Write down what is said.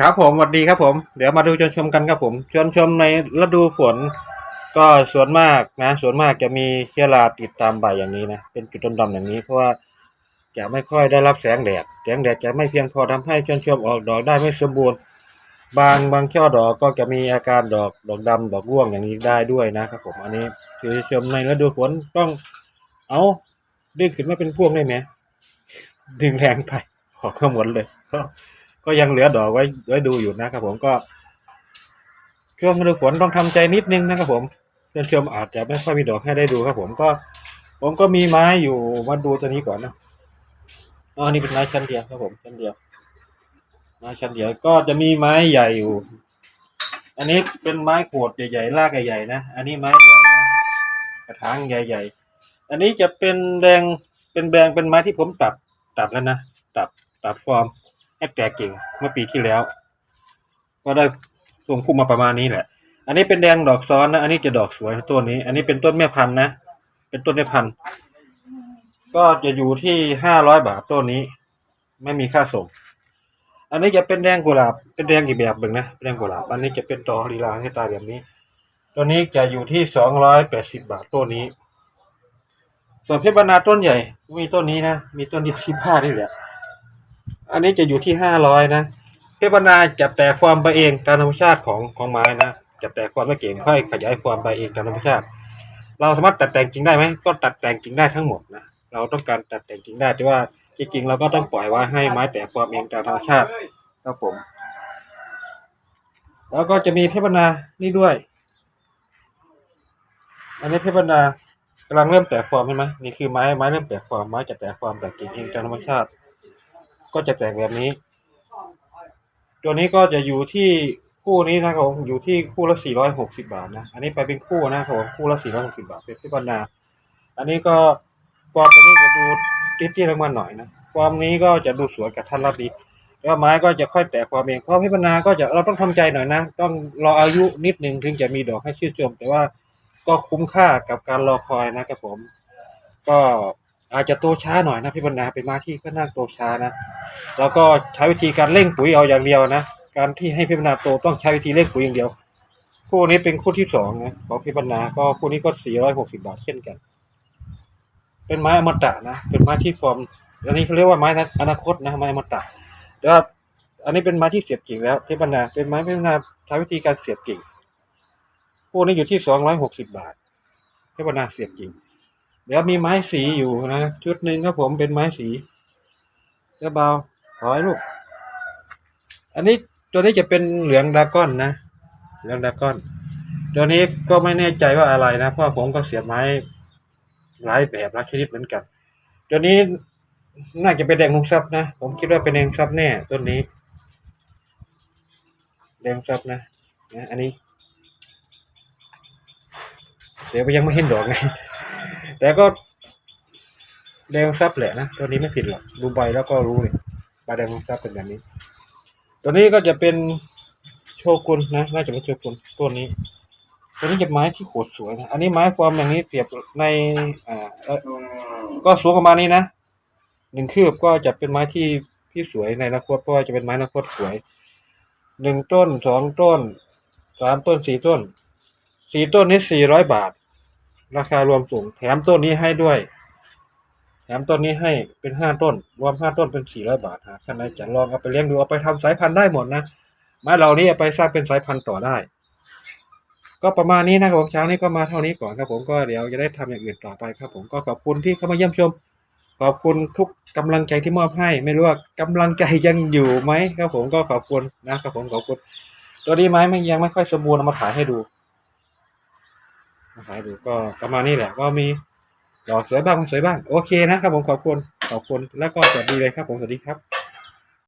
ครับผมสวัสดีครับผม เดี๋ยวมาดูชวนชมกันครับผมชวนชมในฤดูฝน ก็ส่วนมากนะส่วนมากจะมีเชื้อราติดตามใบอย่างนี้นะเป็นจุดดำๆอย่างนี้เพราะว่าจะไม่ค่อยได้รับแสงแดดแสงแดดจะไม่เพียงพอทำให้ชวนชมออกดอกได้ไม่สมบูรณ์ บางบางช่อดอกก็จะมีอาการดอกดอกดำดอกร่วงอย่างนี้ได้ด้วยนะครับผมอันนี้คือชมในฤดูฝนต้องเอาดึงขึ้นมาเป็นพวงได้ไหมดึงแรงไปออกก็หมดเลย ก็ยังเหลือดอกไว้ไว้ดูอยู่นะครับผมก็ช่วงฤดูฝนต้องทำใจนิดนึงนะครับผมเพื่อนชมอาจจะไม่ค่อยมีดอกให้ได้ดูครับผมก็ ผมก็มีไม้อยู่มาดูตัวนี้ก่อนนะอ๋อนี่เป็นไม้ชั้นเดียวครับผมชั้นเดียวไม้ชั้นเดียวก็จะมีไม้ใหญ่อยู่ อันนี้เป็นไม้โขดใหญ่ๆรากใหญ่ๆนะอันนี้ไม้ใหญ่นะกระถางใหญ่ ๆ อันนี้จะเป็นแดงเป็นแดงเป็นไม้ที่ผมตัดตัดแล้วนะตัดตัดฟอร์ม ให้แตกกิ่งเมื่อปีที่แล้ว ก็ได้ทรงพุ่มมาประมาณนี้แหละ อันนี้เป็นแดงดอกซ้อนนะ อันนี้จะดอกสวยต้นนี้ อันนี้เป็นต้นแม่พันธุ์นะ เป็นต้นแม่พันธุ์ ก็จะอยู่ที่ห้าร้อยบาทต้นนี้ ไม่มีค่าส่ง อันนี้จะเป็นแดงกุหลาบ เป็นแดงอีกแบบหนึ่งนะ แดงกุหลาบ อันนี้จะเป็นดอลีลาให้ตาแบบนี้ ตัวนี้จะอยู่ที่สองร้อยแปดสิบาทต้นนี้ ส่วนเพชรบรรณาต้นใหญ่ มีต้นนี้นะ มีต้นเดียวที่บ้านนี่แหละ อันนี้จะอยู่ที่ห้าร้อยนะเทพนาจะแตกความไปเองตามธรรมชาติของของไม้นะจะแตกความไม่เก่งค่อยขยายความไปเองตามธรรมชาติ เราสามารถตัดแต่งกิ่งได้ไหมก็ตัดแต่งกิ่งได้ทั้งหมดนะเราต้องการตัดแต่งกิ่งได้แต่ว่าจริงๆเราก็ต้องปล่อยไว้ให้ไม้แตกความเองตามธรรมชาติครับผม แล้วก็จะมีเทพนานี่ด้วย อันนี้เทพนากำลังเริ่มแตกฟอร์มใช่ไหมนี่คือไม้ไม้เริ่มแตกฟอร์มไม้จะแตกฟอร์มแตกกิ่งเองตามธรรมชาติ ก็จะแตกแบบนี้ ตัวนี้ก็จะอยู่ที่คู่นี้นะครับผมอยู่ที่คู่ละสี่ร้อยหกสิบาทนะ อันนี้ไปเป็นคู่นะครับผมคู่ละสี่ร้อยหกสิบาทเป็นพิพันนาอันนี้ก็ฟอร์มตัวนี้จะดูติตี้ลงมาหน่อยนะฟอร์มนี้ก็จะดูสวยกับท่านรับดีแล้วไม้ก็จะค่อยแตกฟอร์มเองเพราะพิพันนาก็จะเราต้องทำใจหน่อยนะ ต้องรออายุนิดนึงถึงจะมีดอกให้ชื่นชม แต่ว่าก็คุ้มค่ากับการรอคอยนะครับผม ก็ อาจจะโตช้าหน่อยนะพี่บรรณาเป็นม้าที่ก็น่าโตช้านะแล้วก็ใช้วิธีการเร่งปุ๋ยเอาอย่างเดียวนะการที่ให้พี่บรรณาโตต้องใช้วิธีเร่งปุ๋ยอย่างเดียว คู่นี้เป็นคู่ที่สองนะของพี่บรรณาก็คู่นี้ก็สี่ร้อยหกสิบาทเช่นกัน เป็นไม้อมตะนะเป็นไม้ที่ฟอร์มอันนี้เขาเรียกว่าไม้อนาคตนะไม้อมตะแต่ว่าอันนี้เป็นไม้ที่เสียบกิ่งแล้วพี่บรรณาเป็นไม้พี่บรรณาใช้วิธีการเสียบกิ่งคู่นี้อยู่ที่สองร้อยหกสิบาทพี่บรรณาเสียบกิ่ง เดี๋ยวมีไม้สีอยู่นะชุดหนึ่งครับผมเป็นไม้สีเจ้าเบาถอยลูก อันนี้ตัวนี้จะเป็นเหลืองดาก้อนนะเหลืองดาก้อน ตัวนี้ก็ไม่แน่ใจว่าอะไรนะเพราะผมก็เสียบไม้หลายแบบหลายชนิดเหมือนกัน ตัวนี้น่าจะเป็นแดงมุงซับนะผมคิดว่าเป็นแดงซับแน่ต้นนี้ แดงซับนะนะอันนี้ เดี๋ยวยังไม่เห็นดอกไง แต่ก็แดงซับแหละนะ ตัวนี้ไม่ผิดหรอกดูใบแล้วก็รู้เลยใบแดงซับเป็นแบบนี้ ตัวนี้ก็จะเป็นโชกุนนะ น่าจะเป็นโชกุนตัวนี้ ตัวนี้จะไม้ที่โขดสวยนะ อันนี้ไม้ฟอร์มอย่างนี้เสียบในอ่าก็สูงประมาณนี้นะหนึ่งคืบก็จะเป็นไม้ที่ที่สวยในอนาคตเพราะว่าจะเป็นไม้อนาคตสวยหนึ่งต้นสองต้นสามต้นสี่ต้นสี่ต้นนี้สี่ร้อยบาท ราคารวมสูง แถมต้นนี้ให้ด้วย แถมต้นนี้ให้เป็นห้าต้น รวมห้าต้นเป็นสี่ร้อยบาทหากท่านใดจะลองเอาไปเลี้ยงดูเอาไปทำสายพันธุ์ได้หมดนะไม้เหล่านี้ไปสร้างเป็นสายพันธุ์ต่อได้ ก็ประมาณนี้นะครับผมเช้านี้ก็มาเท่านี้ก่อนครับผมก็เดี๋ยวจะได้ทำอย่างอื่นต่อไปครับ ผมก็ขอบคุณที่เข้ามาเยี่ยมชม ขอบคุณทุกกำลังใจที่มอบให้ ไม่รู้ว่ากำลังใจยังอยู่ไหมครับผมก็ขอบคุณนะครับผมขอบคุณตัวนี้ไม้มันยังไม่ค่อยสมบูรณ์เอามาถ่ายให้ดู หาดูก็ประมาณนี้แหละ ก็มีดอกสวยบ้างไม่สวยบ้าง โอเคนะครับผมขอบคุณ ขอบคุณแล้วก็สวัสดีเลยครับผมสวัสดีครับ